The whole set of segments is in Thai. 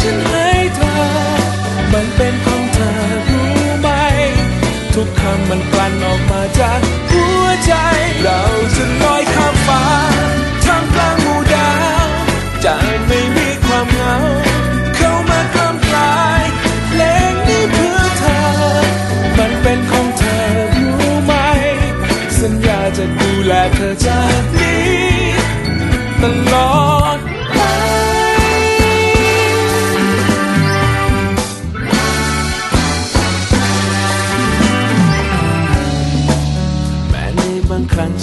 ฉันให้เธอ มันเป็นของเธอรู้ไหม ทุกคำมันกลั่นออกมาจากหัวใจ เราจะลอยข้ามฟ้าท่ามกลางหมู่ดาวจะไม่มีความเหงา เข้ามากลำกลายเพลงนี้เพื่อเธอ มันเป็นของเธอรู้ไหม สัญญาจะดูแลเธอจากนี้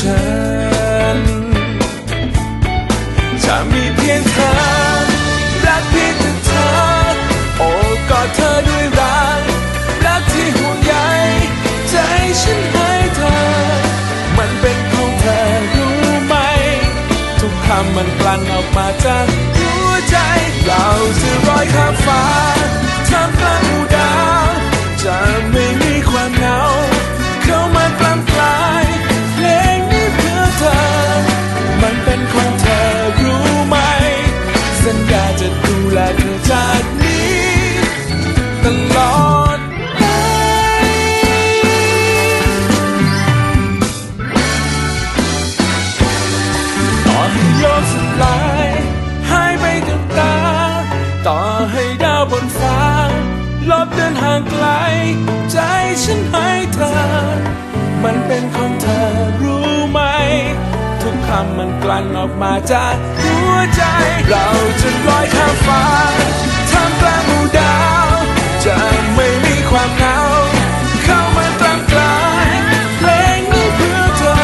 ฉัน จะมีเพียงเธอ รักเพียงแต่เธอ โอ้กอดเธอด้วยรัก รักที่ห่วงใยใจฉันให้เธอ มันเป็นของเธอรู้ไหม ทุกคำมันกลั่นออกมาจากังออกมาจากหัวใจ เราจะลอยข้ามฟ้าทำามกลางหมู่ดาว จะไม่มีความเหงาเข้ามาตางกลางเพลงนี้เพื่อเธอ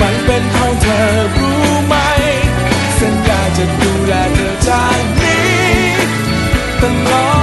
มันเป็นของเธอรู้ไหม สัญญาจะดูแลเธอจากนี้ตลอด